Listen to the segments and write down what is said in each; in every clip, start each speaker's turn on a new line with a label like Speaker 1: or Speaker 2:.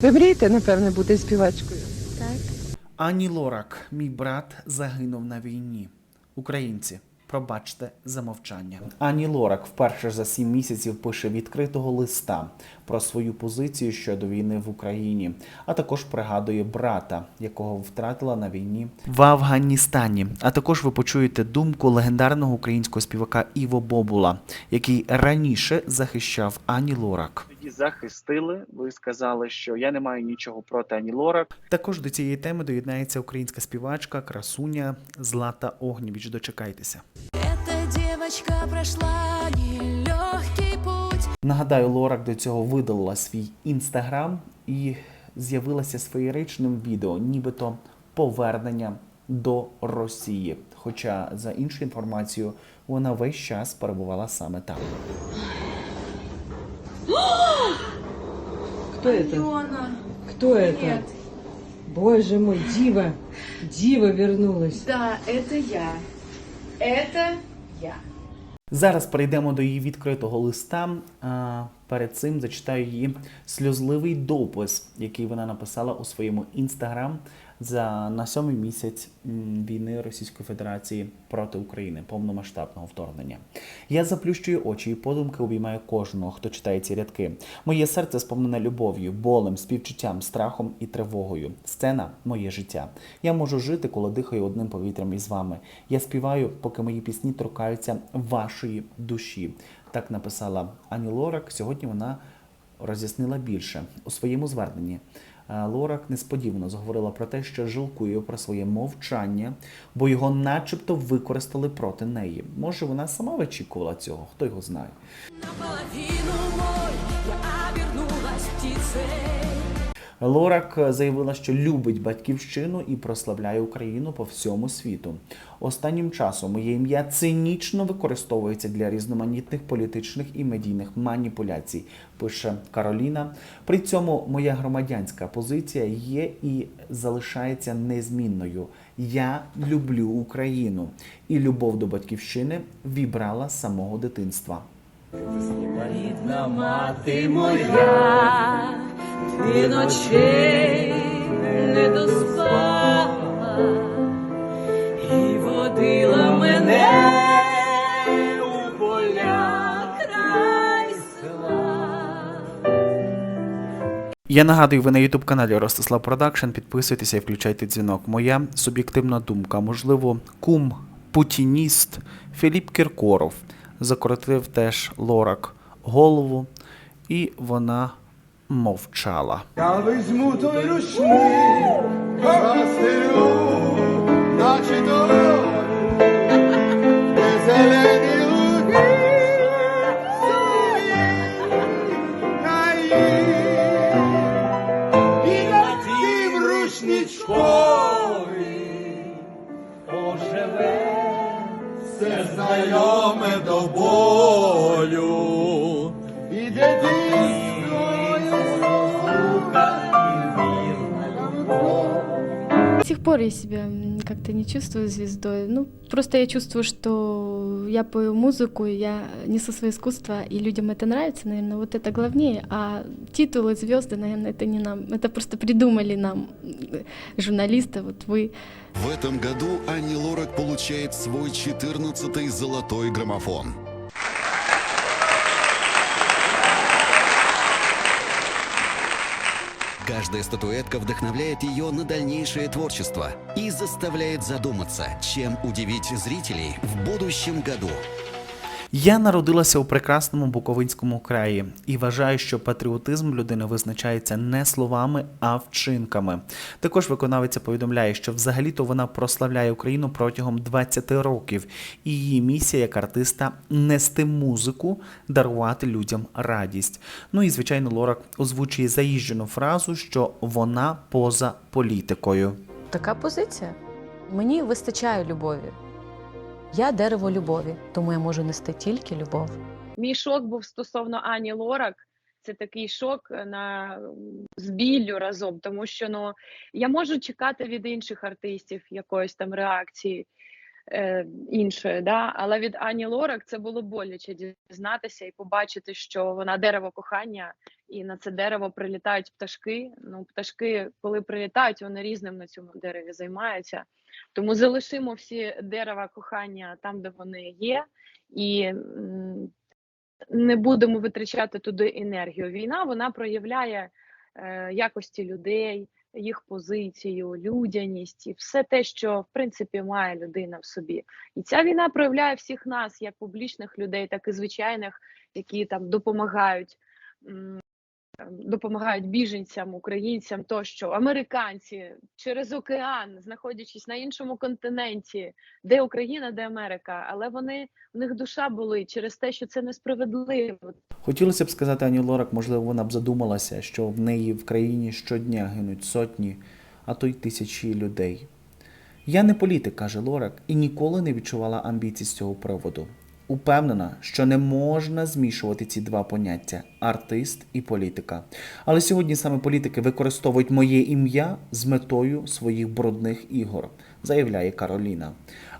Speaker 1: Ви мрієте, напевне, бути співачкою?
Speaker 2: Так.
Speaker 3: Ані Лорак, мій брат, загинув на війні. Українці, пробачте за мовчання. Ані Лорак вперше за сім місяців пише відкритого листа про свою позицію щодо війни в Україні, а також пригадує брата, якого втратила на війні в Афганістані. А також ви почуєте думку легендарного українського співака Іво Бобула, який раніше захищав Ані Лорак.
Speaker 4: Захистили. Ви сказали, що я не маю нічого проти Ані Лорак.
Speaker 3: Також до цієї теми доєднається українська співачка, красуня Злата Огнєвіч. Дочекайтеся.
Speaker 2: Девочка прошла нелегкий путь.
Speaker 3: Нагадаю, Лорак до цього видалила свій інстаграм і з'явилася своєричним відео, нібито повернення до Росії. Хоча, за іншу інформацією, вона весь час перебувала саме там.
Speaker 1: Кто это? Кто это? Боже мой, Дива! Дива вернулась.
Speaker 5: Да, это я. Это я.
Speaker 3: Зараз перейдемо до її відкритого листа. Перед цим зачитаю її сльозливий допис, який вона написала у своєму інстаграм за на сьомий місяць війни Російської Федерації проти України, повномасштабного вторгнення. Я заплющую очі і подумки обіймаю кожного, хто читає ці рядки. Моє серце сповнене любов'ю, болем, співчуттям, страхом і тривогою. Сцена моє життя. Я можу жити, коли дихаю одним повітрям із вами. Я співаю, поки мої пісні торкаються вашої душі. Так написала Ані Лорак. Сьогодні вона роз'яснила більше у своєму зверненні. е, Лорак несподівано заговорила про те, що жалкує про своє мовчання, бо його начебто використали проти неї. Може, вона сама вичікувала цього, хто його знає.
Speaker 2: Наполовину мой, я обернулась птицей.
Speaker 3: Лорак заявила, що любить батьківщину і прославляє Україну по всьому світу. Останнім часом моє ім'я цинічно використовується для різноманітних політичних і медійних маніпуляцій, пише Кароліна. При цьому моя громадянська позиція є і залишається незмінною. Я люблю Україну, і любов до батьківщини вібрала з самого дитинства.
Speaker 6: Рідна мати моя, ти ночей не доспала і водила мене у поля.
Speaker 3: Я нагадую, ви на youtube каналі Ростислав Продакшн. Підписуйтеся і включайте дзвінок. Моя суб'єктивна думка. Можливо, кум путініст Філіп Кіркоров закоротив теж Лорак голову, і вона мовчала.
Speaker 7: Я візьму той рушник, розстелю, наче дорогу, все знайоме до болю. І дитинствою
Speaker 8: До сих пор я себя как-то не чувствую звездой. Ну, просто я чувствую, что я пою музыку, я несу свое искусство, и людям это нравится, наверное, вот это главнее. А титулы, звезды, наверное, это не нам. Это просто придумали нам м, журналисты, вот вы.
Speaker 9: В этом году Ани Лорак получает свой 14-й золотой граммофон. Каждая статуэтка вдохновляет ее на дальнейшее творчество и заставляет задуматься, чем удивить зрителей в будущем году.
Speaker 3: Я народилася у прекрасному Буковинському краї і вважаю, що патріотизм людини визначається не словами, а вчинками. Також виконавиця повідомляє, що взагалі-то вона прославляє Україну протягом 20 років, і її місія як артиста нести музику, дарувати людям радість. Ну і звичайно, Лорак озвучує заїжджену фразу, що вона поза політикою.
Speaker 10: Така позиція. Мені вистачає любові. Я дерево любові, тому я можу нести тільки любов.
Speaker 5: Мій шок був стосовно Ані Лорак. Це такий шок на з біллю разом, тому що ну я можу чекати від інших артистів якоїсь там реакції е, іншої, да? але від Ані Лорак це було боляче дізнатися і побачити, що вона дерево кохання і на це дерево прилітають пташки. Ну, пташки, коли прилітають, вони різним на цьому дереві займаються. Тому залишимо всі дерева кохання там, де вони є, і не будемо витрачати туди енергію. Війна вона проявляє е, якості людей, їх позицію, людяність і все те, що в принципі має людина в собі. І ця війна проявляє всіх нас, як публічних людей, так і звичайних, які там допомагають. Допомагають біженцям, українцям, тощо американці через океан, знаходячись на іншому континенті, де Україна, де Америка, але вони в них душа болить через те, що це несправедливо.
Speaker 3: Хотілося б сказати Ані Лорак, можливо, вона б задумалася, що в неї в країні щодня гинуть сотні, а то й тисячі людей. Я не політик, каже Лорак, і ніколи не відчувала амбіцій з цього приводу. Упевнена, що не можна змішувати ці два поняття артист і політика. Але сьогодні саме політики використовують моє ім'я з метою своїх брудних ігор, заявляє Кароліна.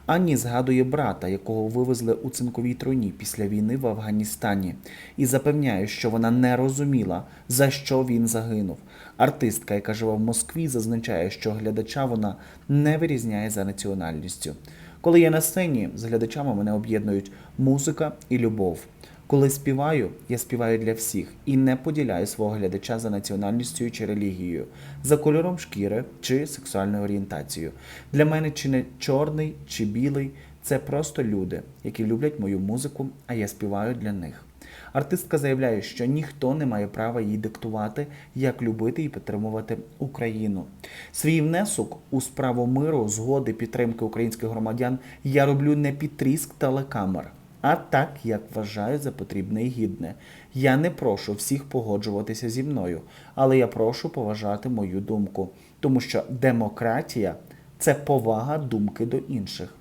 Speaker 3: Ані згадує брата, якого вивезли у цинковій труні після війни в Афганістані, і запевняє, що вона не розуміла, за що він загинув. Артистка, яка живе в Москві, зазначає, що глядача вона не вирізняє за національністю. Коли я на сцені, з глядачами мене об'єднують музика і любов. Коли співаю, я співаю для всіх і не поділяю свого глядача за національністю чи релігією, за кольором шкіри чи сексуальною орієнтацією. Для мене чи не чорний чи білий це просто люди, які люблять мою музику, а я співаю для них. Артистка заявляє, що ніхто не має права їй диктувати, як любити і підтримувати Україну. Свій внесок у справу миру, згоди, підтримки українських громадян я роблю не під тріск телекамер, а так, як вважаю за потрібне і гідне. Я не прошу всіх погоджуватися зі мною, але я прошу поважати мою думку, тому що демократія це повага думки до інших.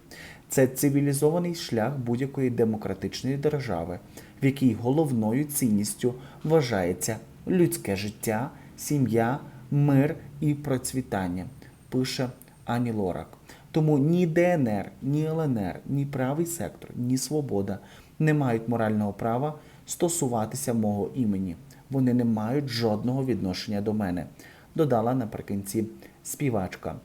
Speaker 3: Це цивілізований шлях будь-якої демократичної держави, в якій головною цінністю вважається людське життя, сім'я, мир і процвітання, пише Ані Лорак. Тому ні ДНР, ні ЛНР, ні правий сектор, ні свобода не мають морального права стосуватися мого імені. Вони не мають жодного відношення до мене, додала наприкінці співачка.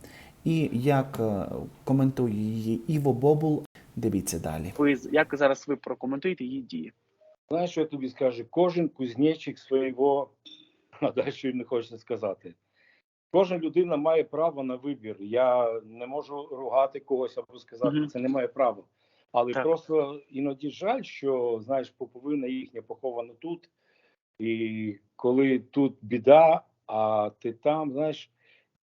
Speaker 3: І як е, коментує її Іво Бобул, дивіться далі.
Speaker 4: Ви як зараз ви прокоментуєте її дії?
Speaker 11: Знаєш, що я тобі скажу? Кожен кузнечик свого, а далі що не хочеться сказати. Кожна людина має право на вибір. Я не можу ругати когось або сказати,
Speaker 4: Мгм.
Speaker 11: це не має права. Але
Speaker 4: Так.
Speaker 11: просто іноді жаль, що знаєш, поповина їхня похована тут. І коли тут біда, а ти там, знаєш,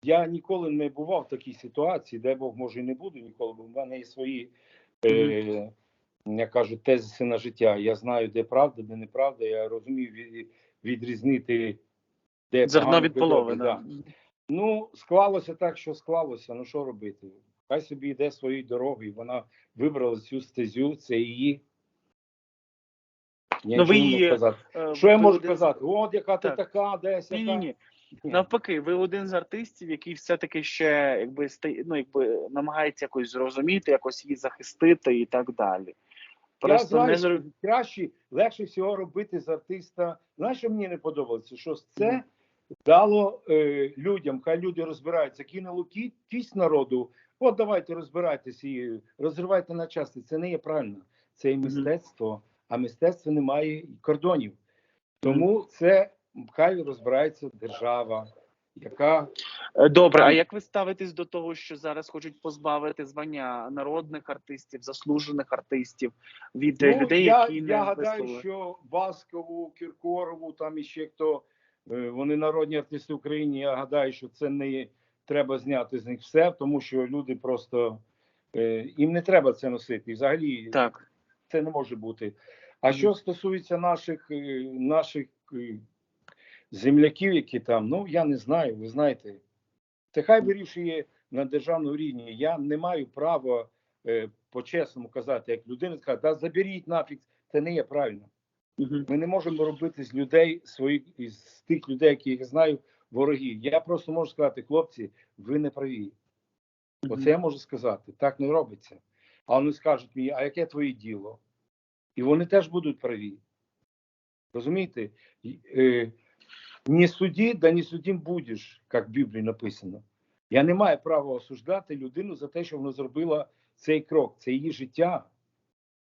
Speaker 11: я ніколи не бував в такій ситуації, де Бог може і не буду ніколи, бо в мене є свої, е, як кажуть, тезиси на життя. Я знаю, де правда, де неправда. Я розумію відрізнити, де
Speaker 4: Зерно від полови. Да.
Speaker 11: Ну, склалося так, що склалося. Ну що робити? Хай собі йде своєю дорогою. Вона вибрала цю стезю, це її. Я
Speaker 4: Ну, ви її,
Speaker 11: сказати.
Speaker 4: Е,
Speaker 11: Що я
Speaker 4: ви
Speaker 11: можу
Speaker 4: один
Speaker 11: сказати? От яка ти
Speaker 4: Так.
Speaker 11: така, десь
Speaker 4: Ні,
Speaker 11: яка.
Speaker 4: ні, ні. Навпаки, ви один з артистів, який все-таки ще якби ну, якби намагається якось зрозуміти, якось її захистити і так далі.
Speaker 11: Я знаю,
Speaker 4: не
Speaker 11: що краще, легше всього робити з артиста. Знаєш, що мені не подобається? Що це дало е, людям, хай люди розбираються, кинуло кі- кість народу. От давайте розбирайтеся і розривайте на части. Це не є правильно. Це є мистецтво, а мистецтво не має кордонів. Тому це хай розбирається держава, яка
Speaker 4: Е, Добре, а як ви ставитесь до того, що зараз хочуть позбавити звання народних артистів, заслужених артистів від е, людей,
Speaker 11: Ну, я,
Speaker 4: які не
Speaker 11: я гадаю,
Speaker 4: висловили?
Speaker 11: що Баскову, Кіркорову, там іще хто е, вони народні артисти України. Я гадаю, що це не треба зняти з них все, тому що люди просто їм не треба це носити. І взагалі
Speaker 4: Так.
Speaker 11: це не може бути. А що стосується наших наших земляків, які там, ну я не знаю, ви знаєте, це хай вирішує на державному рівні. Я не маю права е, по-чесному казати, як людина сказати, да заберіть нафіг, це не є правильно.
Speaker 4: Мгм.
Speaker 11: Ми не можемо робити з людей своїх з тих людей, яких я знаю, ворогів. Я просто можу сказати, хлопці, ви не праві. Оце я можу сказати. Так не робиться. А вони скажуть мені, а яке твоє діло? І вони теж будуть праві. Розумієте? Е, не суді, да не судим будеш, як в Біблії написано. Я не маю права осуждати людину за те, що вона зробила цей крок. Це її життя,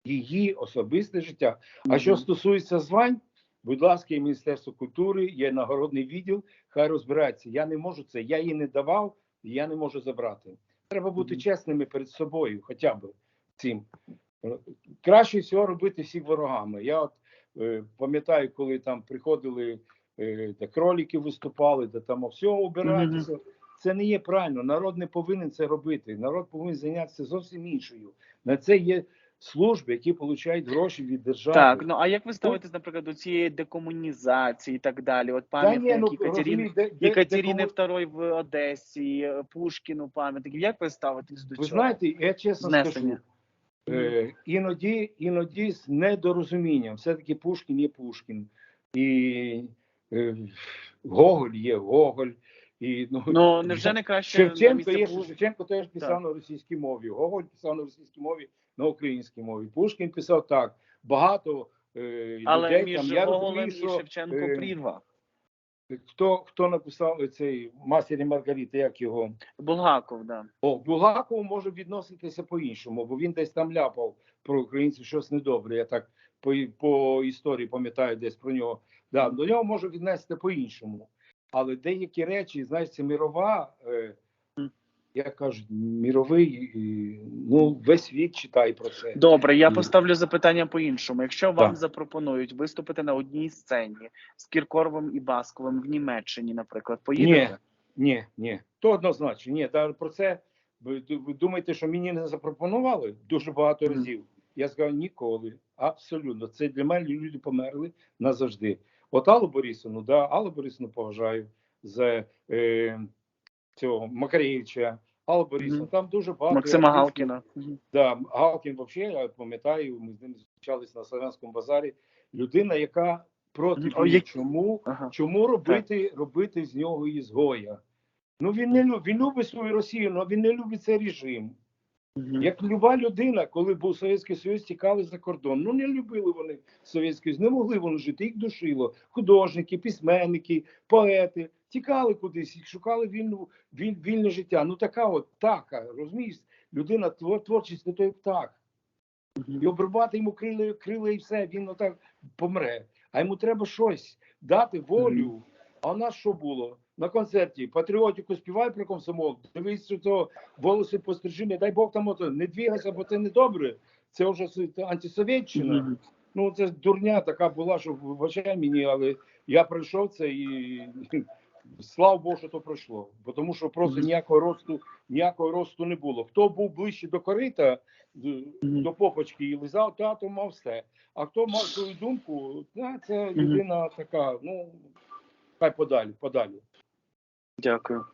Speaker 11: її особисте життя. А що стосується звань, будь ласка, є Міністерство культури, є нагородний відділ, хай розбирається. Я не можу це, я її не давав, і я не можу забрати. Треба бути чесними перед собою, хоча б цим. Е, Краще всього робити всіх ворогами. Я от е, пам'ятаю, коли там приходили, де кролики виступали, де там все обиратися. Це не є правильно. Народ не повинен це робити. Народ повинен зайнятися зовсім іншою. На це є служби, які отримують гроші від держави.
Speaker 4: Так, ну а як ви ставитесь, наприклад, до цієї декомунізації і так далі? От пам'ятник
Speaker 11: ну, де- декому-
Speaker 4: II в Одесі, е, Пушкіну пам'ятник. Як ви ставитесь до
Speaker 11: Ви
Speaker 4: цього?
Speaker 11: знаєте, я чесно
Speaker 4: Знесення.
Speaker 11: скажу, е, іноді, іноді з недорозумінням. Все-таки Пушкін є Пушкін. І е, Гоголь є Гоголь. І, ну,
Speaker 4: Ну невже не краще
Speaker 11: Шевченко є,
Speaker 4: Пу-
Speaker 11: що Шевченко теж писав
Speaker 4: Так.
Speaker 11: на російській мові. Гоголь писав на російській мові, на українській мові. Пушкін писав так. Багато е,
Speaker 4: Але
Speaker 11: людей
Speaker 4: між
Speaker 11: там. Я
Speaker 4: Гоголем
Speaker 11: розумію,
Speaker 4: і Шевченко
Speaker 11: е,
Speaker 4: прірва.
Speaker 11: Хто, хто написав цей Мастер і Маргарита, як його?
Speaker 4: Булгаков, да.
Speaker 11: О, Булгакову може відноситися по-іншому, бо він десь там ляпав про українців щось недобре. Я так по, по історії пам'ятаю десь про нього. Да, до нього може віднести по-іншому. Але деякі речі, знаєш, це мірова, е, як кажуть, міровий, е, ну, весь світ читає про це.
Speaker 4: Добре, я поставлю запитання по-іншому. Якщо вам
Speaker 11: Так.
Speaker 4: запропонують виступити на одній сцені з Кіркоровим і Басковим в Німеччині, наприклад, поїдете?
Speaker 11: Ні, ні, то однозначно. Ні, та про це ви, думаєте, що мені не запропонували дуже багато разів. Я сказав ніколи. Абсолютно. Це для мене люди померли назавжди. От Аллу Борисовну, да, Аллу Борисовну поважаю за е, цього Макаревича. Алла Борисовна,
Speaker 4: Мгм.
Speaker 11: там дуже багато.
Speaker 4: Максима
Speaker 11: артистів.
Speaker 4: Галкіна.
Speaker 11: Да, Галкін, взагалі, я пам'ятаю, ми з ним зустрічалися на Славянському базарі. Людина, яка проти.
Speaker 4: О,
Speaker 11: війни. Чому?
Speaker 4: Ага.
Speaker 11: Чому робити, робити з нього ізгоя? Ну він не любить, він любить свою Росію, але він не любить цей режим.
Speaker 4: Мгм.
Speaker 11: Як люба людина, коли був Совєтський Союз, тікали за кордон. Ну не любили вони Совєтський Союз, не могли вони жити, їх душило. Художники, письменники, поети тікали кудись, шукали вільну, віль, вільне життя. Ну така от птаха, розумієш, людина твор, творчість не той птах. І обрубати йому крила, крила і все, він отак помре. А йому треба щось дати волю. А у нас що було? На концерті патріотику співай про комсомол, дивись, що то волоси пострижи, не дай Бог там ото, не двігайся, бо це не добре. Це вже с- антисовєтщина.
Speaker 4: Мгм.
Speaker 11: Ну це дурня така була, що вибачай мені, але я пройшов це і слава Богу, що то пройшло. Бо тому що просто
Speaker 4: Мгм.
Speaker 11: ніякого росту, ніякого росту не було. Хто був ближче до корита, з-
Speaker 4: Мгм.
Speaker 11: до попочки і лизав, тато мав все. А хто мав свою думку, та, це людина така, ну хай подалі, подалі.
Speaker 4: Дякую.